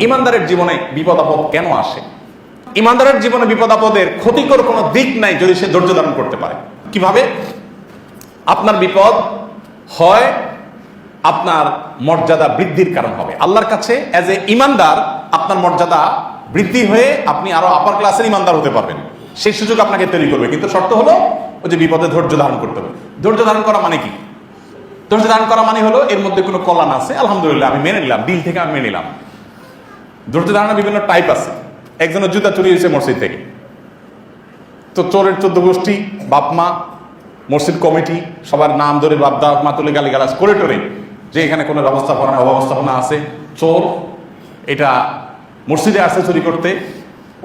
ইমানদারের জীবনে বিপদ আপদ কেন আসে? ইমানদারের জীবনে বিপদ আপদের ক্ষতিকর কোনো দিক নাই যদি সে ধৈর্য ধারণ করতে পারে। কীভাবে? আপনার বিপদ হয় আপনার মর্যাদা বৃদ্ধির কারণ হবে। আল্লাহর কাছে অ্যাজ এ ইমানদার আপনার মর্যাদা বৃদ্ধি হয়ে আপনি আরও আপার ক্লাসের ইমানদার হতে পারবেন। সেই সুযোগ আপনাকে তৈরি করবে। কিন্তু শর্ত হলো ওই যে বিপদে ধৈর্য ধারণ করতে হবে। ধৈর্য ধারণ করা মানে কি? ধৈর্য ধারণ করা মানে হলো এর মধ্যে কোনো কল্যাণ আছে। আলহামদুলিল্লাহ, আমি মেনে নিলাম। দিল থেকে আমি মেনে নিলাম। ধৈর্য ধারণের বিভিন্ন টাইপ আছে। একজনের জুতা চুরি হয়েছে মসজিদ থেকে। তো চোরের চোদ্দ গোষ্ঠী, বাপ মা, মসজিদ কমিটি, সবার নাম ধরে বাপদা মা তুলে গালি গালাজ করে টোরে যে এখানে কোনো ব্যবস্থাপনা, অব্যবস্থাপনা আছে। চোর, এটা মসজিদে আসছে চুরি করতে।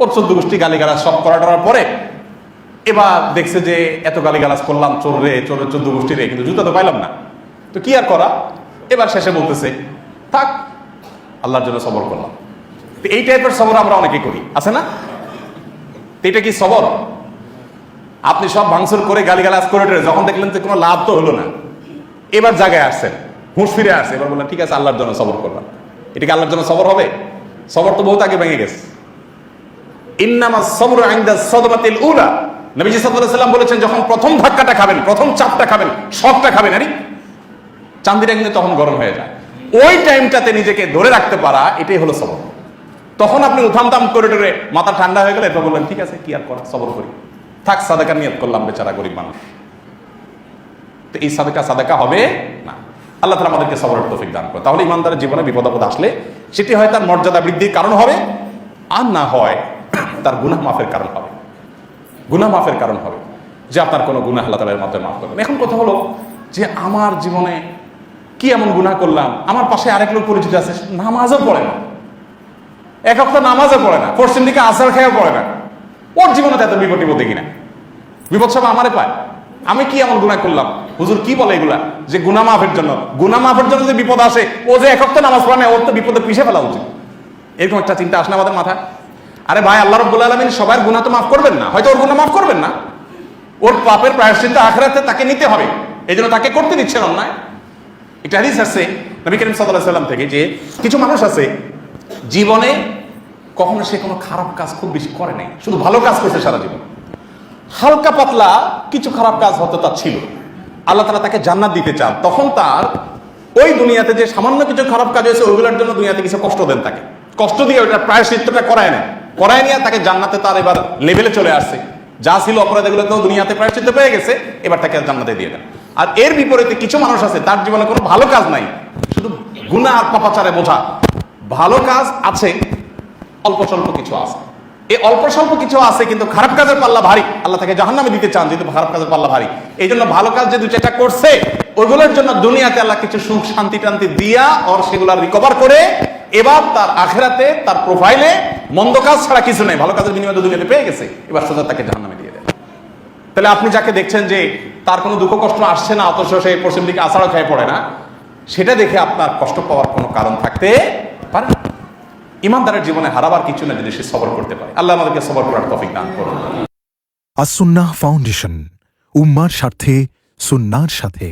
ওর চোদ্দ গোষ্ঠী গালি গালাজ সব করা টরার পরে এবার দেখছে যে এত গালি গালাজ করলাম চোর রে, চোরের চোদ্দ গোষ্ঠী রে, কিন্তু জুতা তো পাইলাম না। তো কি আর করা? এবার শেষে বলতেছে, থাক, আল্লাহর জন্য সবর করলাম। এই টাইপের সবর আমরা অনেকে করি, আছে না? এটা কি সবর? আপনি সব ভাঙচুর করে গালিগালাজ করে যখন দেখলেন যে কোনো লাভ তো হলো না, এবার জায়গায় আসছেন, হুঁশ ফিরে আসছে, এবার বললেন, ঠিক আছে, আল্লাহর জন্য সবর করলাম। এটা কি আল্লাহর জন্য সবর হবে? সবর তো বহুত আগে ভেঙে গেছে। ইন্নামা সবর আইন্দা সদমাতিল উলা। নবীজি সাল্লাম বলেছেন, যখন প্রথম ধাক্কাটা খাবেন, প্রথম চাপটা খাবেন শকটা খাবেন, আরে! চান্দিটা কিন্তু তখন গরম হয়ে যায়। ওই টাইমটাতে নিজেকে ধরে রাখতে পারা, এটাই হলো সবর। তখন আপনি উথাম তাম করে টরে মাথা ঠান্ডা হয়ে গেলে এরপর বললেন, ঠিক আছে, কি আর করা? সবর করি। থাক, সাদাকা নিয়ত করলাম, বেচারা গরিব মানুষ। তো এই সাদাকা সাদাকা হবে না। আল্লাহ তালা আমাদেরকে সবরের তৌফিক দান করে তাহলে ইমানদারের জীবনে বিপদ আপদ আসলে সেটি হয় তার মর্যাদা বৃদ্ধির কারণ হবে, আর না হয় তার গুনাহ মাফের কারণ হবে। গুনাহ মাফের কারণ হবে যে আপনার কোনো গুনাহ আল্লাহ তালার মাধ্যমে মাফ করবেন। এখন কথা হলো যে আমার জীবনে কি এমন গুনাহ করলাম? আমার পাশে আরেক লোক পরিচিত আছে নামাজও পড়ে না। এক হপ্তাহ নামাজও পড়ে না, পশ্চিম দিকে আসার খেয়েও পড়ে না। ওর জীবনে এত বিপদ টিপদ দেখি না। বিপদ সব আমারে পায়। আমি কি এমন গুণা করলাম? হুজুর কি বলে এগুলা? যে গুনা মাফের জন্য। গুনা মাফের জন্য যে বিপদ আসে, ও যে এক হপ্তাহ নামাজ পড়ে না, ওর তো বিপদে পিছিয়ে ফেলা উচিত। এরকম একটা চিন্তা আসে না আমাদের মাথায়। আরে ভাই, আল্লাহ রব্বুল আলমিন সবার গুণা তো মাফ করবেন না। হয়তো ওর গুণা মাফ করবেন না। ওর পাপের প্রায়শ্চিত্ত আখরাতে তাকে নিতে হবে। এই জন্য তাকে করতে দিচ্ছেন অন্যায়। একটা হাদিস আছে, নবী করিম সাল্লাহ সাল্লাম থেকে যে কিছু মানুষ আছে, জীবনে কখনো সে কোনো খারাপ কাজ খুব বেশি করে নাই, শুধু ভালো কাজ করছে সারা জীবন। হালকা পাতলা কিছু খারাপ কাজ হয়তো তার ছিল। আল্লাহ তালা তাকে জান্নাত দিতে চান। তখন তার ওই দুনিয়াতে যে সামান্য কিছু খারাপ কাজ হয়েছে, ওইগুলোর জন্য দুনিয়াতে কিছু কষ্ট দেন তাকে। কষ্ট দিয়ে ওইটা প্রায় প্রায়শ্চিত্তটা করায় নেয় করায় নিয়ে তাকে জান্নাতে তার এবার লেভেলে চলে আসছে। যা ছিল অপরাধ এগুলো তো দুনিয়াতে প্রায়শ্চিত্ত পেয়ে গেছে, এবার তাকে জান্নাতে দিয়ে দেন। আর এর বিপরীতে কিছু মানুষ আছে, তার জীবনে কোনো ভালো কাজ নাই। শুধু গুণা আর পাপাচারে বোঝা। ভালো কাজ আছে অল্প স্বল্প কিছু আছে। এই অল্প স্বল্প কিছু আছে, কিন্তু খারাপ কাজের পাল্লা ভারী। আল্লাহ তাকে জাহান নামে দিতে চান, যেহেতু খারাপ কাজের পাল্লা ভারী। এই জন্য ভালো কাজ যে দু চারটা করছে, ওইগুলোর জন্য দুনিয়াতে আল্লাহ কিছু সুখ, শান্তি টান্তি দিয়া ওর সেগুলা রিকভার করে, এবার তার আখেরাতে, তার প্রোফাইলে মন্দ কাজ ছাড়া কিছু নেই। ভালো কাজের বিনিময়ে দুনিয়াতে পেয়ে গেছে। এবার সোজা তাকে জাহান নামে দিয়ে দেয় তাহলে আপনি যাকে দেখছেন যে তার কোনো দুঃখ, কষ্ট আসছে না, অথচ সে পশ্চিম দিকে আষাঢ় খেয়ে পড়ে না, সেটা দেখে আপনার কষ্ট পাওয়ার কোনো কারণ থাকতে পারে না। ইমানদারের জীবনে হারাবার কিছু না যদি সে সবর করতে পারে। আল্লাহ আমাদেরকে সবর করার তফিক দান করুন। আসুন্না ফাউন্ডেশন, উম্মার স্বার্থে, সুন্নার সাথে।